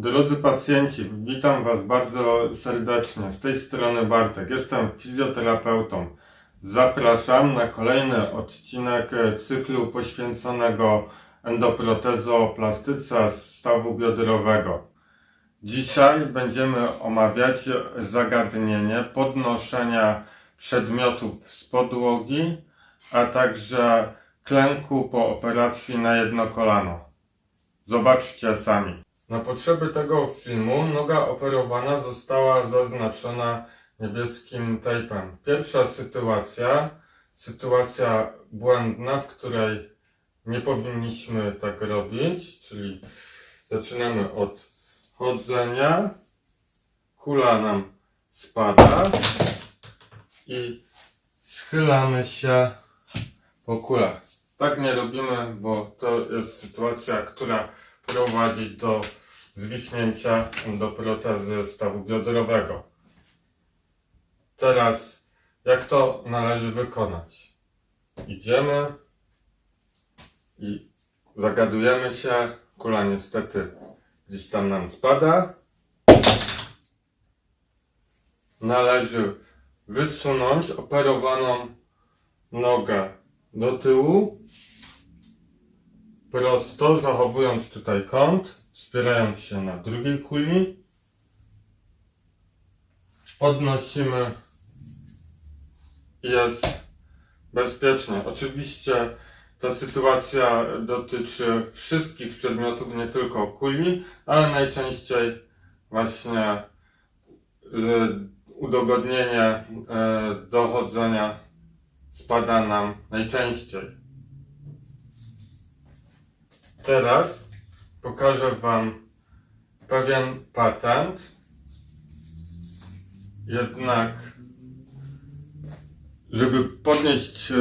Drodzy pacjenci, witam Was bardzo serdecznie. Z tej strony Bartek, jestem fizjoterapeutą. Zapraszam na kolejny odcinek cyklu poświęconego endoprotezoplastyce stawu biodrowego. Dzisiaj będziemy omawiać zagadnienie podnoszenia przedmiotów z podłogi, a także klęku po operacji na jedno kolano. Zobaczcie sami. Na potrzeby tego filmu noga operowana została zaznaczona niebieskim tejpem. Pierwsza sytuacja, sytuacja błędna, w której nie powinniśmy tak robić, czyli zaczynamy od chodzenia, kula nam spada i schylamy się po kulach. Tak nie robimy, bo to jest sytuacja, która prowadzi do zwichnięcia do protezy stawu biodrowego. Teraz, jak to należy wykonać? Idziemy i zagadujemy się. Kula niestety gdzieś tam nam spada. Należy wysunąć operowaną nogę do tyłu prosto, zachowując tutaj kąt, wspierając się na drugiej kuli. Podnosimy jest bezpiecznie. Oczywiście ta sytuacja dotyczy wszystkich przedmiotów, nie tylko kuli, ale najczęściej właśnie y, udogodnienie y, dochodzenia spada nam najczęściej. Teraz pokażę Wam pewien patent. Jednak, żeby podnieść e,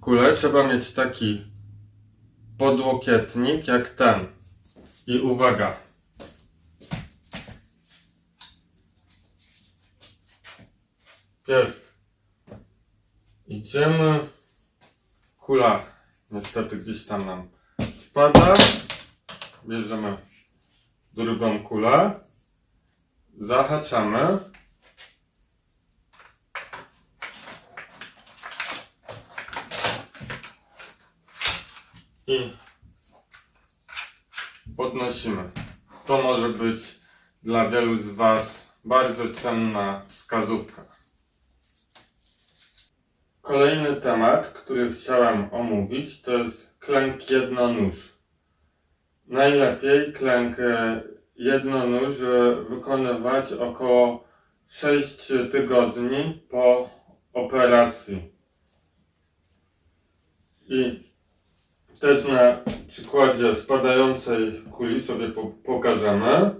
kulę, trzeba mieć taki podłokietnik jak ten. I uwaga. Pierw idziemy. Kula niestety gdzieś tam nam spada. Bierzemy drugą kulę. Zahaczamy. I podnosimy. To może być dla wielu z Was bardzo cenna wskazówka. Kolejny temat, który chciałem omówić, to jest klęk jednonóż. Najlepiej klęk e, jednonóż e, wykonywać około 6 tygodni po operacji. I też na przykładzie spadającej kuli sobie po pokażemy.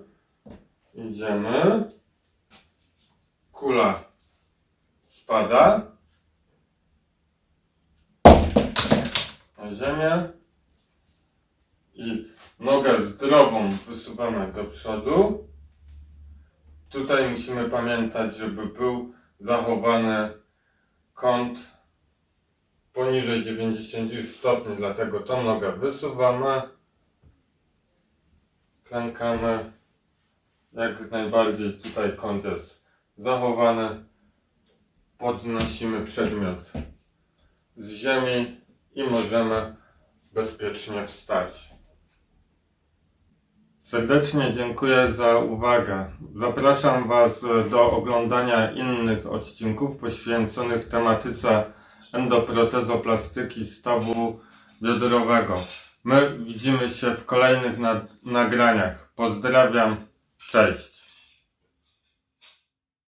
Idziemy. Kula spada. Ziemię i nogę zdrową wysuwamy do przodu. Tutaj musimy pamiętać, żeby był zachowany kąt poniżej 90 stopni, dlatego tą nogę wysuwamy, klękamy, jak najbardziej tutaj kąt jest zachowany, podnosimy przedmiot z ziemi i możemy bezpiecznie wstać. Serdecznie dziękuję za uwagę. Zapraszam Was do oglądania innych odcinków poświęconych tematyce endoprotezoplastyki stawu biodrowego. My widzimy się w kolejnych na- nagraniach. Pozdrawiam, cześć.